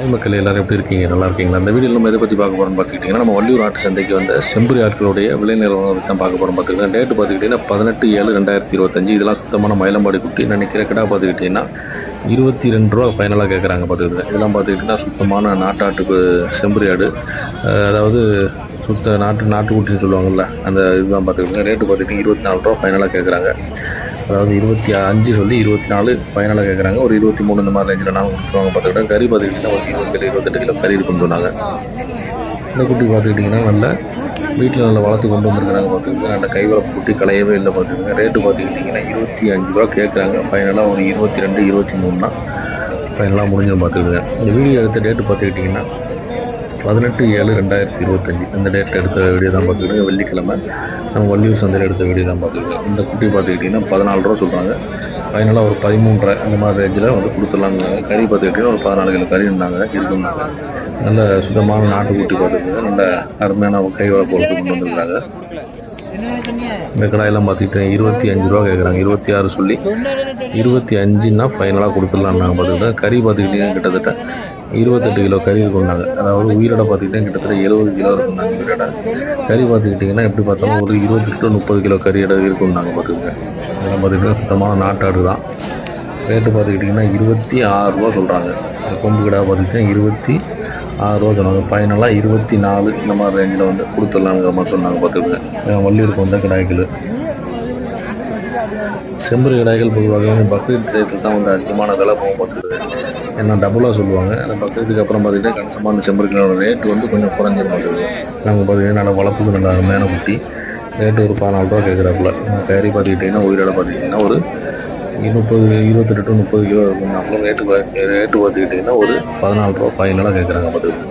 Hi மக்கள் எல்லாரும் எப்படி இருக்கீங்க? நல்லா இருக்கீங்களா? அந்த வீடியோ நம்ம எதை பற்றி பார்க்க போகிறோம்னு பார்த்துக்கிட்டிங்கன்னா நம்ம வள்ளியூர் ஆட்டு சந்தைக்கு வந்த செம்பரி ஆட்களுடைய விலை நிலவரம் தான் பார்க்க போகிறோம் பார்த்துக்கிட்டீங்கன்னா டேட்டு பார்த்துக்கிட்டிங்கன்னா பதினெட்டு ஏழு ரெண்டாயிரத்தி இருபத்தஞ்சு. இதெல்லாம் சுத்தமான மயிலம்பாடி குட்டி. நினைக்கிற கிடா பார்த்துக்கிட்டிங்கன்னா இருபத்தி ரெண்டு ரூபா ஃபைனலாக கேட்குறாங்க பார்த்துக்கிட்டு இதெல்லாம் பார்த்துக்கிட்டிங்கன்னா சுத்தமான நாட்டாட்டுக்கு செம்பரி ஆடு. அதாவது சுத்த நாட்டு நாட்டுக்குட்டின்னு சொல்லுவாங்கள்ல அந்த இதுதான் பார்த்துக்கிட்டிங்கன்னா ரேட்டு பார்த்துக்கிட்டிங்கன்னா இருபத்தி நாலு ரூபா ஃபைனலாக கேட்குறாங்க அதாவது இருபத்தி அஞ்சு சொல்லி இருபத்தி நாலு ஃபைனலாக கேட்குறாங்க ஒரு இருபத்தி மூணு இந்த மாதிரி ரேஞ்சில் நாங்கள் கொடுத்துருவாங்க பார்த்துக்கிட்டோம் கறி பார்த்துக்கிட்டிங்கன்னா ஒரு இருபத்தெட்டு இருபத்தெட்டு கிலோ கறி இருக்குன்னு சொன்னாங்க. இந்த குட்டி பார்த்துக்கிட்டிங்கன்னா நல்ல வீட்டில் நல்லா வளர்த்து கொண்டு வந்திருக்கிறாங்க பார்த்துக்கிட்டு நல்ல கைவளப்பு குட்டி களையவே இல்லை பார்த்துக்கிட்டு ரேட்டு பார்த்துக்கிட்டிங்கன்னா இருபத்தி அஞ்சு ரூபா கேட்குறாங்க ஃபைனலாக ஒரு இருபத்தி ரெண்டு இருபத்தி மூணுனா ஃபைனலாக முடிஞ்சு பார்த்துக்கிடுங்க இந்த வீடியோ எடுத்த ரேட்டு பார்த்துக்கிட்டிங்கன்னா பதினெட்டு ஏழு ரெண்டாயிரத்தி இருபத்தஞ்சி. அந்த டேட்டில் எடுத்த வீடியோ தான் பார்த்துக்கிட்டு வெள்ளிக்கிழமை நம்ம வள்ளியூர் சந்தையில் எடுத்த வீடியோ தான் பார்த்துக்கிட்டு இந்த குட்டி பார்த்துக்கிட்டிங்கன்னா பதினாலு ரூபா சொல்கிறாங்க ஃபைனலாக ஒரு பதிமூன்றரை அந்த மாதிரி ரேஞ்சில் வந்து கொடுத்துடலாங்க கறி பார்த்துக்கிட்டிங்கன்னா ஒரு பதினாலு கிலோ கறி இருந்தாங்க. இருக்குன்னாங்க நல்ல சுத்தமான நாட்டுக்குட்டி பார்த்துக்கிட்டு நல்ல அருமையான கை வளர்ப்பு கொண்டு வந்துருக்காங்க இந்த கடாயெல்லாம் பார்த்துக்கிட்டு இருபத்தி அஞ்சு ரூபா கேட்குறாங்க. இருபத்தி ஆறு சொல்லி. இருபத்தி அஞ்சுன்னா ஃபைனலாக கொடுத்துடலாம் நாங்கள் பார்த்துக்கிட்டோம் கறி பார்த்துக்கிட்டிங்கன்னா கிட்டத்தட்ட. இருபத்தெட்டு கிலோ கறி இருக்கும்னாங்க அதாவது உயிரோட பார்த்துக்கிட்டா கிட்டத்தட்ட எழுபது கிலோ இருக்கும்னாங்க உயிரோட கறி பார்த்துக்கிட்டிங்கன்னா எப்படி பார்த்தாலும் ஒரு இருபத்தெட்டு டு முப்பது கிலோ கறி இடம் இருக்கும்னாங்க பார்த்துக்கிட்டேன் இதெல்லாம் பார்த்துக்கிட்டிங்கன்னா சுத்தமான நாட்டாடு தான். ரேட்டு பார்த்துக்கிட்டிங்கன்னா இருபத்தி ஆறு ரூபா சொல்கிறாங்க கொம்பு கிடா பார்த்துக்கிட்டிங்கன்னா இருபத்தி ஆறு ரூபா சொன்னாங்க. ஃபைனலாக இருபத்தி நாலு இந்த மாதிரி ரேஞ்சில் வந்து கொடுத்துடலாங்கிற மாதிரி சொன்னாங்க பார்த்துக்கிட்டேன் வள்ளியூருக்கு வந்தால் கிடாய்கள் செம்பரு கடாய்கள் பொதுவாக பக்ரீத் டயத்தில் தான் வந்து அதிகமான விலை போக பார்த்துக்கிட்டு. ஏன்னா டபுளாக சொல்லுவாங்க. அந்த பக்ரீத்துக்கு அப்புறம் பார்த்துக்கிட்டா கணிசமாக அந்த செம்பரிகளோட ரேட்டு வந்து கொஞ்சம் குறைஞ்சிட மாட்டேங்குது நாங்கள் பார்த்தீங்கன்னா நல்ல வளர்ப்புக்கு நல்ல அருமையான குட்டி. ரேட்டு ஒரு பதினாலு ரூபா கேட்குறாப்புல. கறி பார்த்துக்கிட்டிங்கன்னா உயிரோட பார்த்துக்கிட்டிங்கன்னா ஒரு முப்பது இருபத்தெட்டு டு முப்பது கிலோ இருக்கும் அப்புறம் ரேட்டு ரேட்டு பார்த்துக்கிட்டிங்கன்னா ஒரு பதினாலு ரூபா கேட்குறாங்க பார்த்துக்கிட்டு.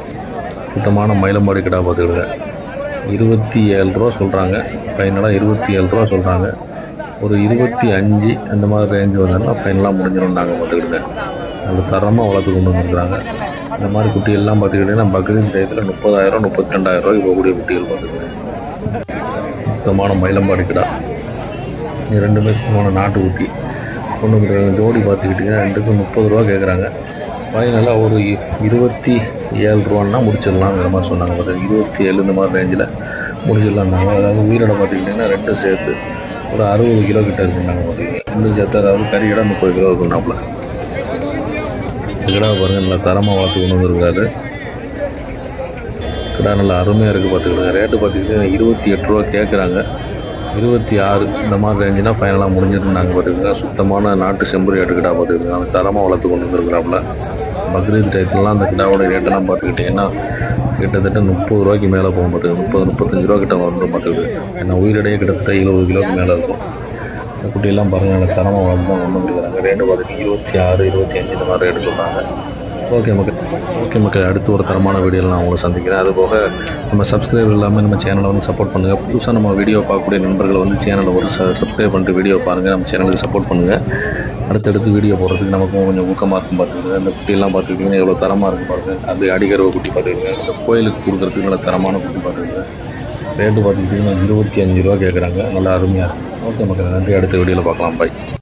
சுத்தமான மயிலம்பாடி கிடா பார்த்துக்கிடுங்க. இருபத்தி ஏழு ரூபா சொல்கிறாங்க பதினாலாக இருபத்தி ஏழு ரூபா சொல்கிறாங்க ஒரு இருபத்தி அஞ்சு அந்த மாதிரி ரேஞ்சு வந்தாங்கன்னா பெண்ணெலாம் முடிஞ்சிடும். நாங்கள் பார்த்துக்கிடுங்க நல்ல தரமாக வளர்த்து கொண்டு வந்துருக்குறாங்க இந்த மாதிரி குட்டி எல்லாம் பார்த்துக்கிட்டிங்கன்னா பக்ரீத் டயத்தில் முப்பதாயிரம் முப்பத்தி ரெண்டாயிரம் ரூபாய் போகக்கூடிய குட்டிகள் பார்த்துக்கிடுங்க சுத்தமான மயிலம்பாடி கிடா. ரெண்டுமே சுத்தமான நாட்டு குட்டி. ஒன்று ஜோடி பார்த்துக்கிட்டிங்கன்னா ரெண்டுக்கும் முப்பது ரூபா கேட்குறாங்க ஃபைனலாக ஒரு இருபத்தி ஏழு ரூபான்னா முடிச்சிடலாங்கிற மாதிரி சொன்னாங்க. பார்த்தீங்கன்னா இருபத்தி ஏழு இந்த மாதிரி ரேஞ்சில் முடிச்சிடலாம்னாங்க. அதாவது உயிரோட பார்த்துக்கிட்டிங்கன்னா ரெண்டும் சேர்த்து ஒரு அறுபது கிலோ கிட்ட இருக்குன்னாங்க பார்த்துக்கிங்க இன்னும் சேர்த்து அதாவது கறி இடம் முப்பது கிலோ இருக்குன்னாப்புல கிடா பாருங்கள் நல்லா தரமாக வளர்த்து கொண்டு வந்துருக்காரு. கிடா நல்லா அருமையாக இருக்குது பார்த்துக்கிடுங்க ரேட்டு பார்த்துக்கிட்டு இருபத்தி எட்டு ரூபா கேட்குறாங்க இருபத்தி ஆறு இந்த மாதிரி ரேஞ்சுனா ஃபைனலாக முடிஞ்சிருந்தாங்க பார்த்துக்கிங்க. சுத்தமான நாட்டு செம்பரி ஆட்டு கிடா பார்த்துக்கிங்க தரமாக வளர்த்து கொண்டு வந்துருக்குறாப்புல. பக்ரீத் டயத்துலலாம் அந்த கிடாவோட ரேட்டெல்லாம் பார்த்துக்கிட்டிங்கன்னா கிட்டத்தட்ட முப்பது ரூபாய்க்கு மேலே போக மாட்டேங்குது முப்பது முப்பத்தஞ்சு ரூபா கிட்ட வந்துடும் மாட்டேங்குது ஏன்னா உயிரிடையே கிட்டத்தட்ட இருபது கிலோக்கு மேலே இருக்கும். இந்த குட்டியெல்லாம் பாருங்கள் எனக்கு தரமாக வளர்ந்து தான் கொண்டு வந்துருக்காங்க ரேட்டு பார்த்துட்டு இருபத்தி ஆறு இருபத்தி அஞ்சு இந்த மாதிரி ரேட்டு சொல்கிறாங்க ஓகே மக்கள். ஓகே மக்கள் அடுத்து ஒரு தரமான வீடியோவில் நான் உங்களை சந்திக்கிறேன். அது போக நம்ம சப்ஸ்கிரைபர் இல்லாமல் நம்ம சேனலை வந்து சப்போர்ட் பண்ணுங்கள் புதுசாக நம்ம வீடியோ பார்க்கக்கூடிய நண்பர்கள் வந்து சேனலை ஒரு சப்ஸ்கிரைப் பண்ணிட்டு வீடியோ பாருங்கள் நம்ம சேனலுக்கு சப்போர்ட் பண்ணுங்கள் அடுத்தடுத்து வீடியோ போடுறதுக்கு நமக்கும் கொஞ்சம் ஊக்கமாக இருக்கும் பார்த்துக்கிட்டு அந்த குட்டியெல்லாம் பார்த்துக்கிட்டிங்கன்னா எவ்வளோ தரமாக இருக்கும் பாருங்கள் அது அடிகரவை குட்டி பார்த்துக்கிட்டு அந்த கோயிலுக்கு கொடுக்குறதுக்கு நல்ல தரமான குட்டி பார்த்துக்கிட்டு ரேட்டு பார்த்துக்கிட்டிங்கன்னா இருபத்தி அஞ்சு ரூபா கேட்குறாங்க நல்லா அருமையாக இருக்கும் ஓகே மக்கள் நன்றி. அடுத்த வீடியோவில் பார்க்கலாம். பாய்